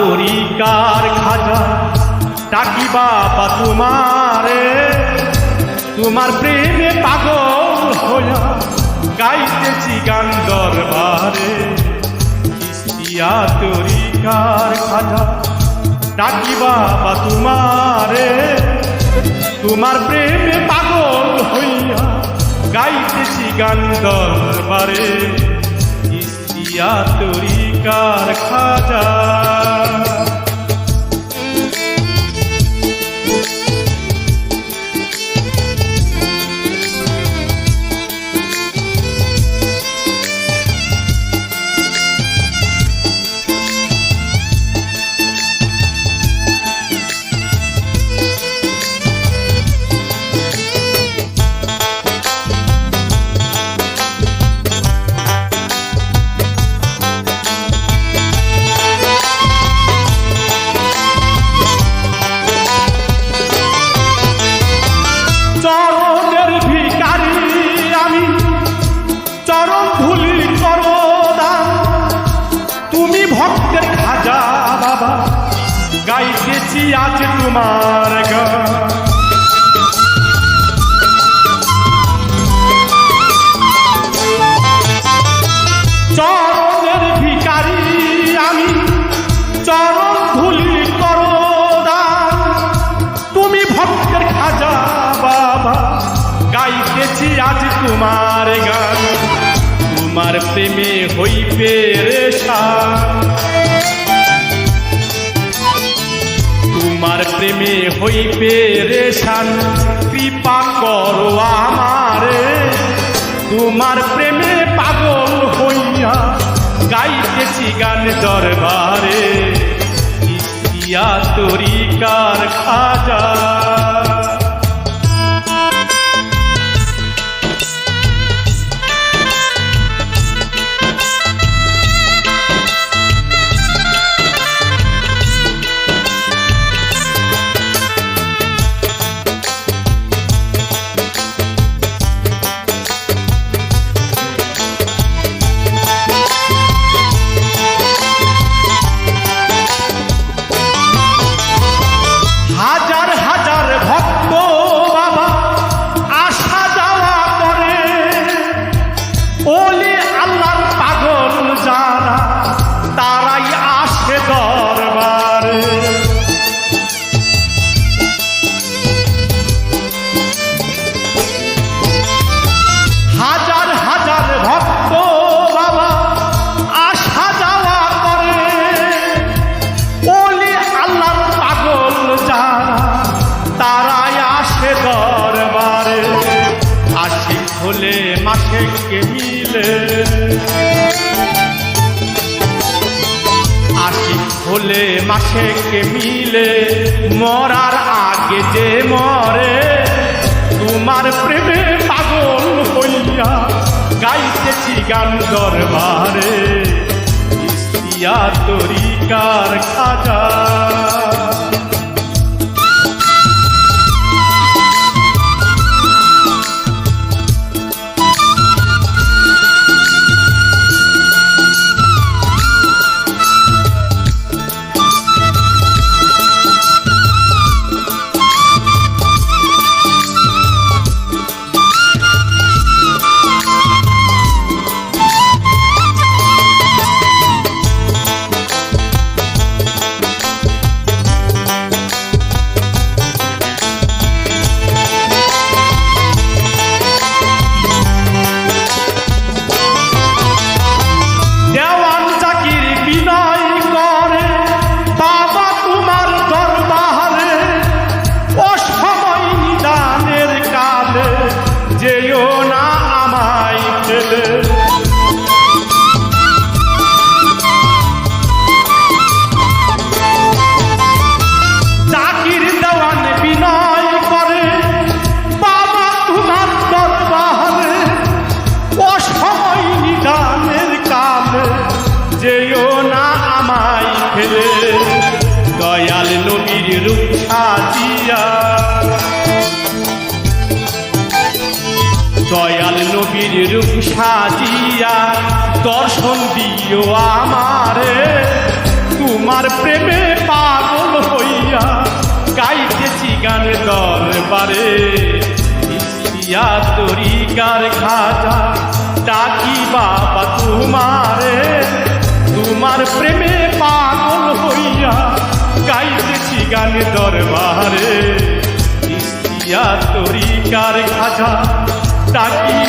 তরিকার খাজা? ডাকি বাবা তোমারে, তোমার প্রেমে পাগল হইয়া গাইতেছি গান দরবারে। তরিকার খাজা, ডাকি বাবা তোমারে, তোমার প্রেমে পাগল হইয়া গাইতেছি গান দরবারে। ইস্তিয়া তরিকার খাজা। গান চরণের ভিকারি আমি চরণ ধুলি তুমি ভক্তের তোমার গান। তোমার প্রেমে হই পেরেশান তোমার প্রেমে হই রেশান, কৃপা করো আমারে। তোমার প্রেমে পাগল হইয়া গাইতেছি গান দরবারে। ইস্তিয়া তরিকার খাজা হলে মাসেকে মিলে? আশিক হলে মাসেকে মিলে? মরার আগে যে মরে, তোমার প্রেমে পাগল হইয়া গাইতেছি গান দরবারে। ইস্তিয়া তরিকার খাজা। আমায় ফেলে, দয়াল নবীর রূপ সাজিয়া। দয়াল নবীর রূপ সাজিয়া, দর্শন দিও আমারে। তোমার প্রেমে পাগল হইয়া গাইতেছি গান দরবারে। ইস্তিয়া তরিকার খাজা, ডাকি বাবা তোমারে। তোমার প্রেমে গান দরবারে। ইস্তিয়া তরিকার খাজা ডাকি